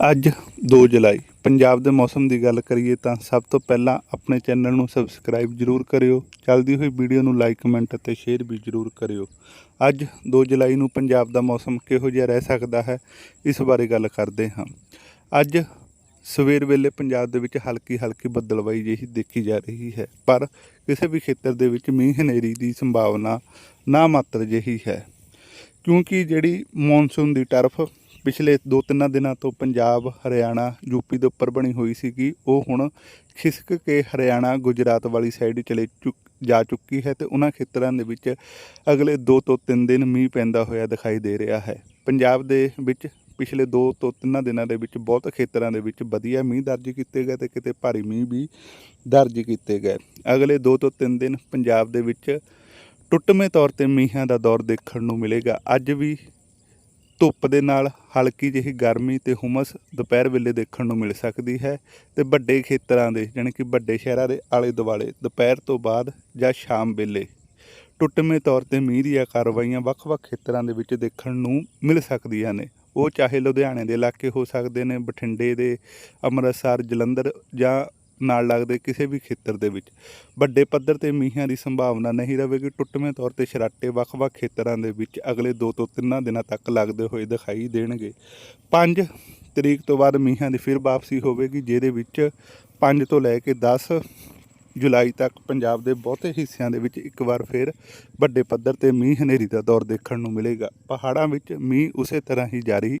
ਅੱਜ 2 ਜੁਲਾਈ। ਪੰਜਾਬ ਦੇ ਮੌਸਮ ਦੀ ਗੱਲ ਕਰੀਏ ਤਾਂ ਸਭ ਤੋਂ ਪਹਿਲਾਂ ਆਪਣੇ ਚੈਨਲ ਨੂੰ ਸਬਸਕ੍ਰਾਈਬ ਜਰੂਰ ਕਰਿਓ। ਚੱਲਦੀ ਹੋਈ ਵੀਡੀਓ ਨੂੰ ਲਾਈਕ, ਕਮੈਂਟ ਅਤੇ ਸ਼ੇਅਰ ਵੀ ਜਰੂਰ ਕਰਿਓ। ਅੱਜ 2 ਜੁਲਾਈ ਨੂੰ ਪੰਜਾਬ ਦਾ ਮੌਸਮ ਕਿਹੋ ਜਿਹਾ ਰਹਿ ਸਕਦਾ ਹੈ, ਇਸ ਬਾਰੇ ਗੱਲ ਕਰਦੇ ਹਾਂ। ਅੱਜ ਸਵੇਰ ਵੇਲੇ ਪੰਜਾਬ ਦੇ ਵਿੱਚ ਹਲਕੀ ਹਲਕੀ ਬੱਦਲਵਾਈ ਜਿਹੀ ਦੇਖੀ ਜਾ ਰਹੀ ਹੈ, ਪਰ ਕਿਸੇ ਵੀ ਖੇਤਰ ਦੇ ਵਿੱਚ ਮੀਂਹ ਹਨੇਰੀ ਦੀ ਸੰਭਾਵਨਾ ਨਾ ਮਾਤਰ ਜਿਹੀ ਹੈ। ਕਿਉਂਕਿ ਜਿਹੜੀ ਮੌਨਸੂਨ ਦੀ ਟਰਫ ਪਿਛਲੇ 2-3 ਦਿਨਾਂ ਤੋਂ ਪੰਜਾਬ, ਹਰਿਆਣਾ, ਯੂਪੀ ਦੇ ਉੱਪਰ ਬਣੀ ਹੋਈ ਸੀਗੀ। ਉਹ ਹੁਣ ਖਿਸਕ ਕੇ ਹਰਿਆਣਾ, ਗੁਜਰਾਤ ਵਾਲੀ ਸਾਈਡ ਚਲੇ ਚੁੱਕ, ਜਾ ਚੁੱਕੀ ਹੈ ਤੇ ਉਹਨਾਂ ਖੇਤਰਾਂ ਦੇ ਵਿੱਚ ਅਗਲੇ 2 ਤੋਂ 3 ਦਿਨ ਮੀਂਹ ਪੈਂਦਾ ਹੋਇਆ ਦਿਖਾਈ ਦੇ ਰਿਹਾ ਹੈ। ਪੰਜਾਬ ਦੇ ਵਿੱਚ ਪਿਛਲੇ 2 ਤੋਂ 3 ਦਿਨਾਂ ਦੇ ਵਿੱਚ ਬਹੁਤ ਖੇਤਰਾਂ ਦੇ ਵਿੱਚ ਵਧੀਆ ਮੀਂਹ ਦਰਜ ਕੀਤੇ ਗਏ ਤੇ ਕਿਤੇ ਭਾਰੀ ਮੀਂਹ ਵੀ ਦਰਜ ਕੀਤੇ ਗਏ। ਅਗਲੇ 2 ਤੋਂ 3 ਦਿਨ ਪੰਜਾਬ ਦੇ ਵਿੱਚ ਟੁੱਟਵੇਂ ਤੌਰ ਤੇ ਮੀਂਹਾਂ ਦਾ ਦੌਰ ਦੇਖਣ ਨੂੰ ਮਿਲੇਗਾ। ਅੱਜ ਵੀ ਧੁੱਪ ਦੇ ਨਾਲ ਹਲਕੀ ਜਿਹੀ ਗਰਮੀ ਤੇ ਹੁਮਸ ਦੁਪਹਿਰ ਵੇਲੇ ਦੇਖਣ ਨੂੰ ਮਿਲ ਸਕਦੀ ਹੈ ਤੇ ਵੱਡੇ ਖੇਤਰਾਂ ਦੇ, ਜਾਣੀ ਕਿ ਵੱਡੇ ਸ਼ਹਿਰਾਂ ਦੇ ਆਲੇ ਦੁਆਲੇ ਦੁਪਹਿਰ ਤੋਂ ਬਾਅਦ ਜਾਂ ਸ਼ਾਮ ਵੇਲੇ ਟੁੱਟਵੇਂ ਤੌਰ ਤੇ ਮੀਂਹ ਦੀਆਂ ਕਾਰਵਾਈਆਂ ਵੱਖ-ਵੱਖ ਖੇਤਰਾਂ ਦੇ ਵਿੱਚ ਦੇਖਣ ਨੂੰ ਮਿਲ ਸਕਦੀਆਂ ਨੇ। ਉਹ ਚਾਹੇ ਲੁਧਿਆਣੇ ਦੇ ਇਲਾਕੇ ਹੋ ਸਕਦੇ ਨੇ, ਬਠਿੰਡੇ ਦੇ ਅੰਮ੍ਰਿਤਸਰ, ਜਲੰਧਰ ਜਾਂ ਨਾਲ ਲੱਗਦੇ ਕਿਸੇ ਵੀ ਖੇਤਰ ਦੇ ਵਿੱਚ। ਵੱਡੇ ਪੱਧਰ ਤੇ ਮੀਂਹਾਂ ਦੀ ਸੰਭਾਵਨਾ ਨਹੀਂ ਰਹੇਗੀ ਟੁੱਟਵੇਂ ਤੌਰ ਤੇ ਸ਼ਰਾਟੇ ਵੱਖ-ਵੱਖ ਖੇਤਰਾਂ ਦੇ ਵਿੱਚ ਅਗਲੇ 2 ਤੋਂ 3 ਦਿਨਾਂ ਤੱਕ ਲੱਗਦੇ ਹੋਏ ਦਿਖਾਈ ਦੇਣਗੇ। 5 ਤਰੀਕ ਤੋਂ ਬਾਅਦ ਮੀਂਹਾਂ ਦੀ ਫਿਰ ਵਾਪਸੀ ਹੋਵੇਗੀ, ਜਿਹਦੇ ਵਿੱਚ 5 ਤੋਂ ਲੈ ਕੇ 10 ਜੁਲਾਈ ਤੱਕ ਪੰਜਾਬ ਦੇ ਬਹੁਤੇ ਹਿੱਸਿਆਂ ਦੇ ਵਿੱਚ ਇੱਕ ਵਾਰ ਫਿਰ ਵੱਡੇ ਪੱਧਰ ਤੇ ਮੀਂਹ ਹਨੇਰੀ ਦਾ ਦੌਰ ਦੇਖਣ ਨੂੰ ਮਿਲੇਗਾ। ਪਹਾੜਾਂ ਵਿੱਚ ਮੀਂਹ ਉਸੇ ਤਰ੍ਹਾਂ ਹੀ ਜਾਰੀ